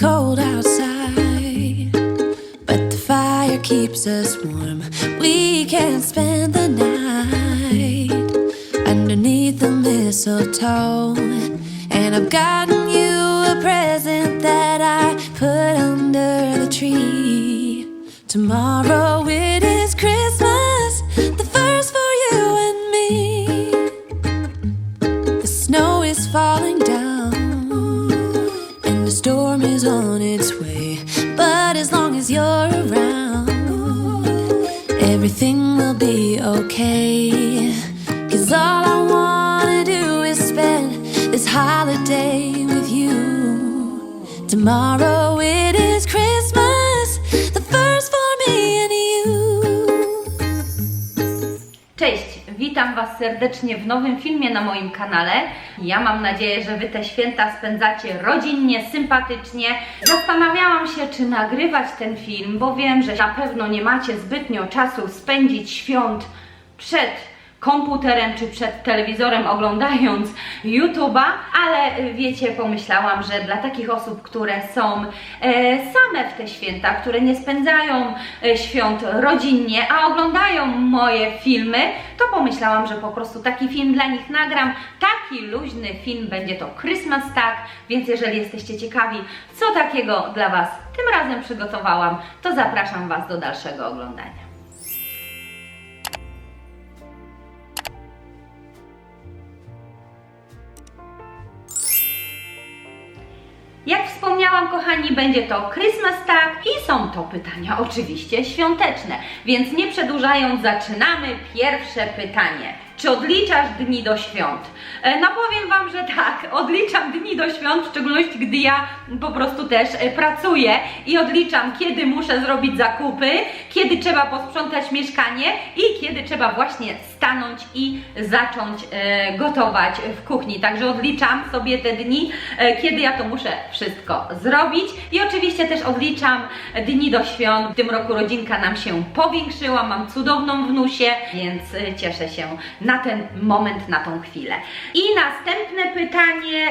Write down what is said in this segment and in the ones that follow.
cold outside, but the fire keeps us warm. We can spend the night underneath the mistletoe. And I've gotten you a present that I put under the tree. Tomorrow storm is on its way. But as long as you're around, everything will be okay. Cause all I wanna do is spend this holiday with you. Tomorrow it is serdecznie w nowym filmie na moim kanale. Ja mam nadzieję, że Wy te święta spędzacie rodzinnie, sympatycznie. Zastanawiałam się, czy nagrywać ten film, bo wiem, że na pewno nie macie zbytnio czasu spędzić świąt przed komputerem czy przed telewizorem oglądając YouTube'a, ale y, wiecie, pomyślałam, że dla takich osób, które są e, same w te święta, które nie spędzają e, świąt rodzinnie, a oglądają moje filmy, to pomyślałam, że po prostu taki film dla nich nagram. Taki luźny film będzie to Christmas Tag, więc jeżeli jesteście ciekawi, co takiego dla Was tym razem przygotowałam, to zapraszam Was do dalszego oglądania. Jak wspomniałam, kochani, będzie to Christmas Tag i są to pytania oczywiście świąteczne. Więc nie przedłużając, zaczynamy pierwsze pytanie. Czy odliczasz dni do świąt? E, No powiem Wam, że tak, odliczam dni do świąt, w szczególności gdy ja po prostu też e, pracuję i odliczam, kiedy muszę zrobić zakupy, kiedy trzeba posprzątać mieszkanie i kiedy trzeba właśnie stanąć i zacząć e, gotować w kuchni. Także odliczam sobie te dni, e, kiedy ja to muszę wszystko zrobić. I oczywiście też odliczam dni do świąt. W tym roku rodzinka nam się powiększyła, mam cudowną wnusię, więc e, cieszę się na ten moment, na tą chwilę. I następne pytanie,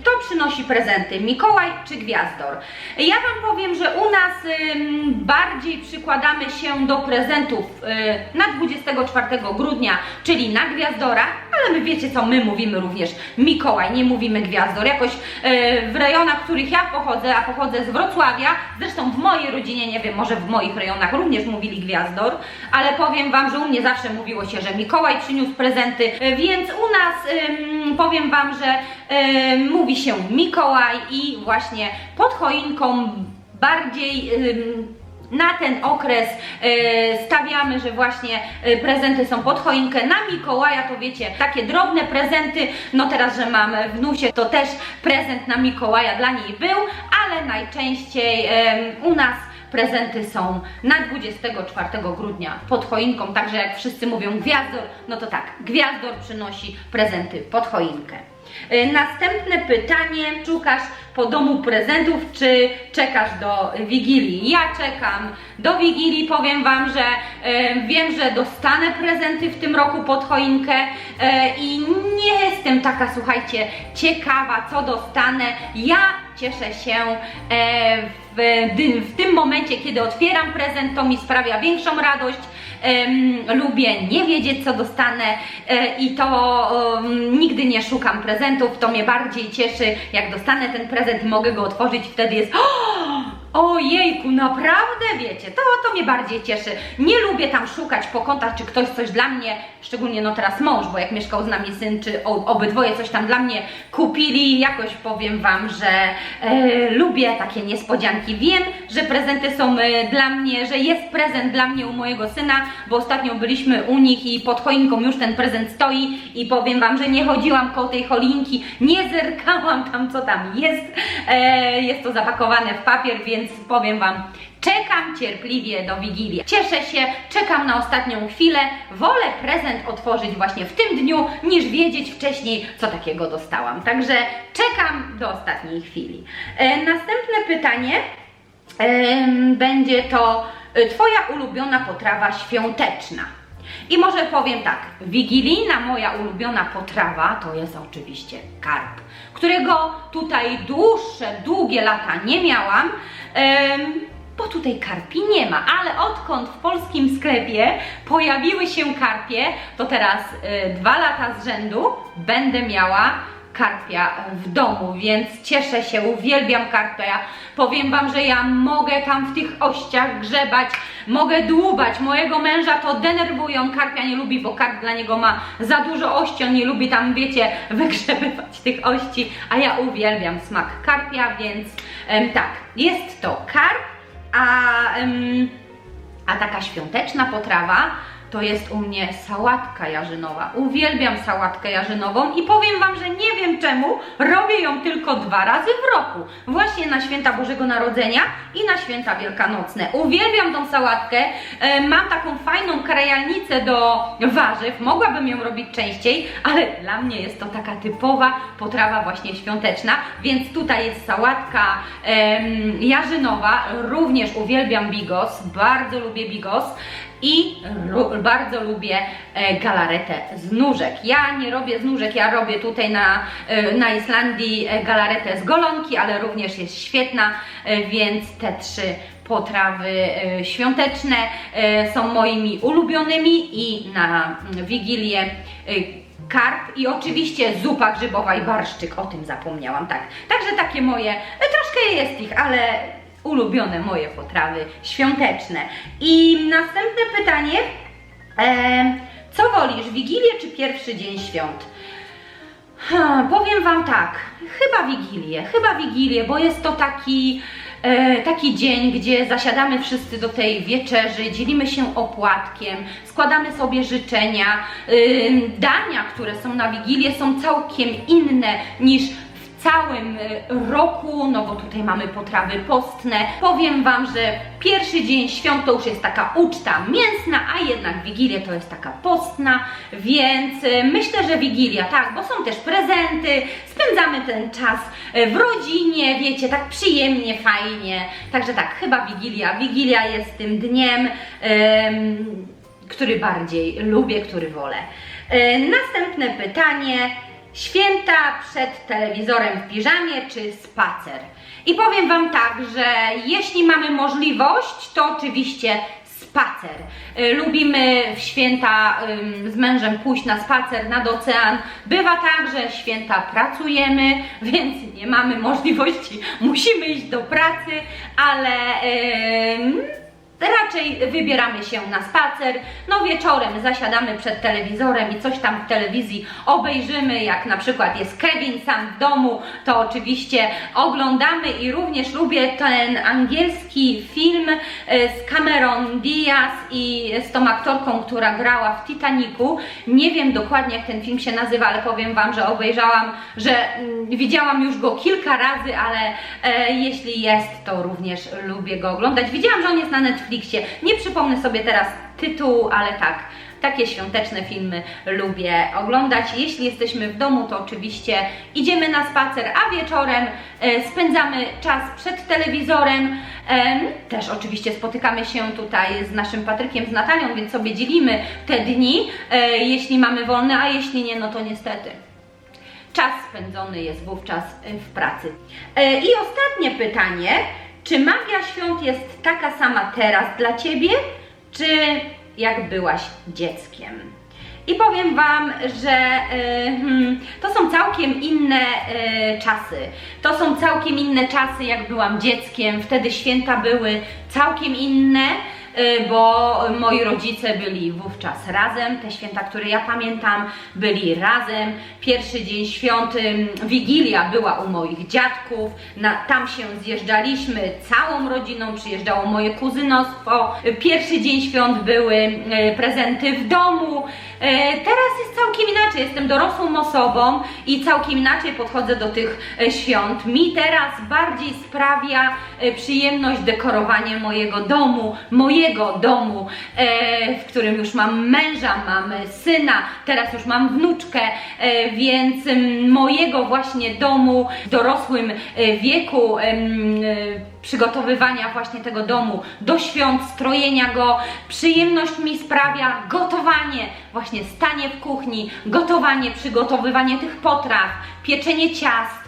kto przynosi prezenty, Mikołaj czy Gwiazdor? Ja Wam powiem, że u nas bardziej przykładamy się do prezentów na 24 grudnia, czyli na Gwiazdora, ale my wiecie co, my mówimy również Mikołaj, nie mówimy Gwiazdor. Jakoś e, w rejonach, w których ja pochodzę, a pochodzę z Wrocławia, zresztą w mojej rodzinie, nie wiem, może w moich rejonach również mówili Gwiazdor, ale powiem Wam, że u mnie zawsze mówiło się, że Mikołaj przyniósł prezenty, e, więc u nas em, powiem Wam, że em, mówi się Mikołaj i właśnie pod choinką bardziej em, na ten okres e, stawiamy, że właśnie e, prezenty są pod choinkę. Na Mikołaja to wiecie, takie drobne prezenty. No teraz, że mam wnusie, to też prezent na Mikołaja dla niej był, ale najczęściej u nas prezenty są na 24 grudnia pod choinką, także jak wszyscy mówią gwiazdor, no to tak, gwiazdor przynosi prezenty pod choinkę. E, Następne pytanie, szukasz po domu prezentów, czy czekasz do Wigilii? Ja czekam do Wigilii, powiem Wam, że e, wiem, że dostanę prezenty w tym roku pod choinkę e, i nie jestem taka, słuchajcie, ciekawa, co dostanę. Ja cieszę się e, w, w tym momencie, kiedy otwieram prezent, to mi sprawia większą radość. Lubię nie wiedzieć, co dostanę e, i to nigdy nie szukam prezentów. To mnie bardziej cieszy, jak dostanę ten prezent mogę go otworzyć, wtedy jest. Ojejku, naprawdę wiecie, to, to mnie bardziej cieszy. Nie lubię tam szukać po kątach, czy ktoś coś dla mnie, szczególnie no teraz mąż, bo jak mieszkał z nami syn, czy obydwoje coś tam dla mnie kupili. Jakoś powiem Wam, że e, lubię takie niespodzianki. Wiem, że prezenty są e, dla mnie, że jest prezent dla mnie u mojego syna, bo ostatnio byliśmy u nich i pod choinką już ten prezent stoi i powiem Wam, że nie chodziłam koło tej choinki, nie zerkałam tam, co tam jest. E, jest to zapakowane w papier, więc powiem Wam, czekam cierpliwie do Wigilii. Cieszę się, czekam na ostatnią chwilę. Wolę prezent otworzyć właśnie w tym dniu, niż wiedzieć wcześniej, co takiego dostałam. Także czekam do ostatniej chwili. E, następne pytanie em, będzie to e, Twoja ulubiona potrawa świąteczna. I może powiem tak, wigilijna moja ulubiona potrawa to jest oczywiście karp, którego tutaj dłuższe, długie lata nie miałam. em, bo tutaj karpi nie ma, ale odkąd w polskim sklepie pojawiły się karpie, to teraz y, dwa lata z rzędu będę miała karpia w domu, więc cieszę się, uwielbiam karpia. Powiem Wam, że ja mogę tam w tych ościach grzebać, mogę dłubać. Mojego męża to denerwują, karpia nie lubi, bo karp dla niego ma za dużo ości, on nie lubi tam, wiecie, wygrzebywać tych ości, a ja uwielbiam smak karpia, więc em, tak, jest to karp, a, em, a taka świąteczna potrawa to jest u mnie sałatka jarzynowa. Uwielbiam sałatkę jarzynową i powiem Wam, że nie wiem czemu robię ją tylko dwa razy w roku. Właśnie na święta Bożego Narodzenia i na święta wielkanocne. Uwielbiam tą sałatkę. E, mam taką fajną krajalnicę do warzyw. Mogłabym ją robić częściej, ale dla mnie jest to taka typowa potrawa właśnie świąteczna. Więc tutaj jest sałatka jarzynowa. Również uwielbiam bigos. Bardzo lubię bigos i bardzo lubię e, galaretę z nóżek. Ja nie robię z nóżek, ja robię tutaj na, e, na Islandii e, galaretę z golonki, ale również jest świetna, więc te trzy potrawy świąteczne są moimi ulubionymi i na mm, Wigilię karp i oczywiście zupa grzybowa i barszczyk, o tym zapomniałam, tak. Także takie moje, troszkę jest ich, ale ulubione moje potrawy świąteczne. I następne pytanie, e, co wolisz, Wigilię czy pierwszy dzień świąt? Ha, powiem Wam tak, chyba Wigilię, chyba Wigilię, bo jest to taki, e, taki dzień, gdzie zasiadamy wszyscy do tej wieczerzy, dzielimy się opłatkiem, składamy sobie życzenia. Ym, dania, które są na Wigilię są całkiem inne niż całym y, roku, no bo tutaj mamy potrawy postne. Powiem Wam, że pierwszy dzień świąt to już jest taka uczta mięsna, a jednak Wigilia to jest taka postna, więc y, myślę, że Wigilia, tak, bo są też prezenty, spędzamy ten czas y, w rodzinie, wiecie, tak przyjemnie, fajnie. Także tak, chyba Wigilia. Wigilia jest tym dniem, em, który bardziej lubię, który wolę. Następne pytanie. Święta przed telewizorem w piżamie czy spacer? I powiem Wam tak, że jeśli mamy możliwość, to oczywiście spacer. Y, Lubimy w święta z mężem pójść na spacer nad ocean. Bywa tak, że święta pracujemy, więc nie mamy możliwości, musimy iść do pracy, ale ym, raczej wybieramy się na spacer. No wieczorem zasiadamy przed telewizorem i coś tam w telewizji obejrzymy, jak na przykład jest Kevin sam w domu, to oczywiście oglądamy i również lubię ten angielski film e, z Cameron Diaz i z tą aktorką, która grała w Titanicu. Nie wiem dokładnie jak ten film się nazywa, ale powiem Wam, że obejrzałam, że mm, widziałam już go kilka razy, ale e, jeśli jest, to również lubię go oglądać. Widziałam, że on jest na Netflixie. Nie przypomnę sobie teraz tytułu, ale tak, takie świąteczne filmy lubię oglądać. Jeśli jesteśmy w domu, to oczywiście idziemy na spacer, a wieczorem e, spędzamy czas przed telewizorem. Em, też oczywiście spotykamy się tutaj z naszym Patrykiem, z Natalią, więc sobie dzielimy te dni, e, jeśli mamy wolne, a jeśli nie, no to niestety czas spędzony jest wówczas w pracy. E, I ostatnie pytanie. Czy magia świąt jest taka sama teraz dla Ciebie, czy jak byłaś dzieckiem? I powiem Wam, że hmm, to są całkiem inne e, czasy. To są całkiem inne czasy, jak byłam dzieckiem. Wtedy święta były całkiem inne bo moi rodzice byli wówczas razem. Te święta, które ja pamiętam, byli razem. Pierwszy dzień świąt, Wigilia była u moich dziadków. Na, tam się zjeżdżaliśmy całą rodziną, przyjeżdżało moje kuzynostwo. Y, Pierwszy dzień świąt były y, prezenty w domu. Y, Teraz jest całkiem inaczej. Jestem dorosłą osobą i całkiem inaczej podchodzę do tych y, świąt. Mi teraz bardziej sprawia y, przyjemność dekorowanie mojego domu, mojego domu, e, w którym już mam męża, mam syna, teraz już mam wnuczkę, e, więc mm, mojego właśnie domu w dorosłym e, wieku e, przygotowywania właśnie tego domu do świąt, strojenia go. Przyjemność mi sprawia gotowanie, właśnie stanie w kuchni, gotowanie, przygotowywanie tych potraw, pieczenie ciast.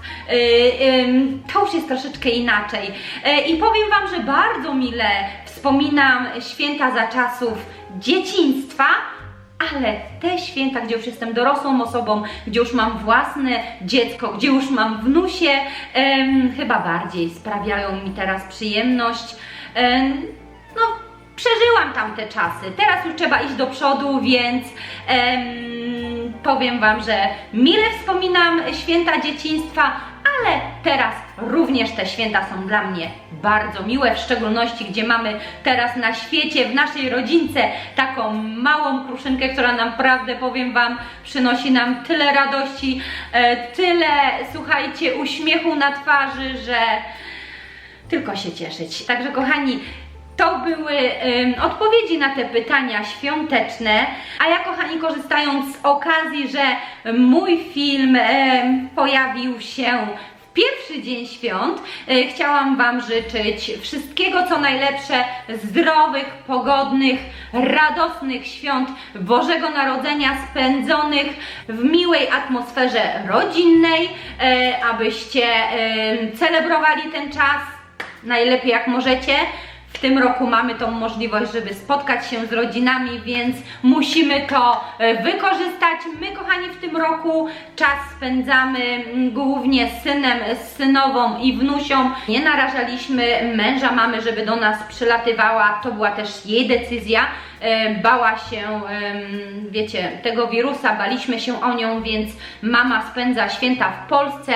Ym, to już jest troszeczkę inaczej. Yy, I powiem Wam, że bardzo mile wspominam święta za czasów dzieciństwa, ale te święta, gdzie już jestem dorosłą osobą, gdzie już mam własne dziecko, gdzie już mam wnusie, em, chyba bardziej sprawiają mi teraz przyjemność. Em, no, przeżyłam tamte czasy. Teraz już trzeba iść do przodu, więc em, powiem Wam, że mile wspominam święta dzieciństwa, ale teraz również te święta są dla mnie bardzo miłe, w szczególności gdzie mamy teraz na świecie, w naszej rodzince taką małą kruszynkę, która naprawdę, powiem Wam, przynosi nam tyle radości, e, tyle, słuchajcie, uśmiechu na twarzy, że tylko się cieszyć. Także kochani, to były odpowiedzi na te pytania świąteczne. A ja, kochani, korzystając z okazji, że mój film pojawił się w pierwszy dzień świąt, e, chciałam Wam życzyć wszystkiego, co najlepsze, zdrowych, pogodnych, radosnych świąt Bożego Narodzenia spędzonych w miłej atmosferze rodzinnej, e, abyście celebrowali ten czas najlepiej jak możecie. W tym roku mamy tą możliwość, żeby spotkać się z rodzinami, więc musimy to e, wykorzystać. My, kochani, w tym roku czas spędzamy mm, głównie z synem, z synową i wnusią. Nie narażaliśmy męża mamy, żeby do nas przylatywała. To była też jej decyzja. E, Bała się, wiecie, tego wirusa, baliśmy się o nią, więc mama spędza święta w Polsce,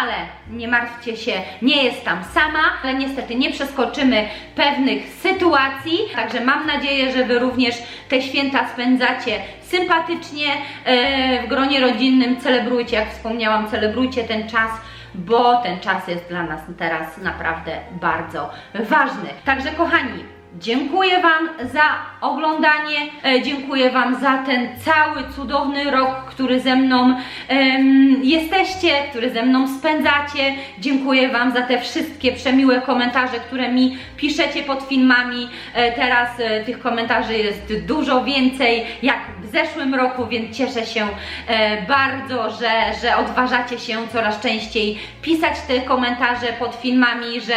ale nie martwcie się, nie jest tam sama, ale niestety nie przeskoczymy pewnych sytuacji, także mam nadzieję, że Wy również te święta spędzacie sympatycznie e, w gronie rodzinnym, celebrujcie, jak wspomniałam, celebrujcie ten czas, bo ten czas jest dla nas teraz naprawdę bardzo ważny. Także kochani, Dziękuję Wam za oglądanie, e, dziękuję Wam za ten cały cudowny rok, który ze mną em, jesteście, który ze mną spędzacie. Dziękuję Wam za te wszystkie przemiłe komentarze, które mi piszecie pod filmami. E, teraz e, tych komentarzy jest dużo więcej jak w zeszłym roku, więc cieszę się e, bardzo, że, że odważacie się coraz częściej pisać te komentarze pod filmami, że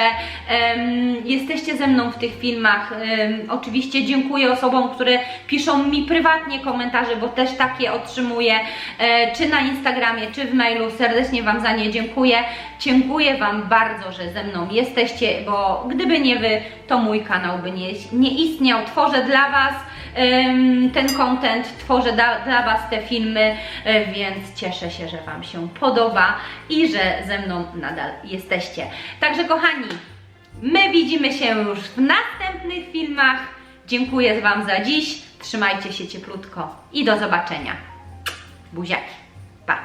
jesteście ze mną w tych filmach. Oczywiście dziękuję osobom, które piszą mi prywatnie komentarze, bo też takie otrzymuję, e, czy na Instagramie, czy w mailu. Serdecznie Wam za nie dziękuję. Dziękuję Wam bardzo, że ze mną jesteście, bo gdyby nie Wy, to mój kanał by nie, nie istniał. Tworzę dla Was ten content, tworzę dla Was te filmy, e, więc cieszę się, że Wam się podoba i że ze mną nadal jesteście. Także kochani, my widzimy się już w następnych filmach. Dziękuję Wam za dziś. Trzymajcie się cieplutko i do zobaczenia. Buziaki. Pa!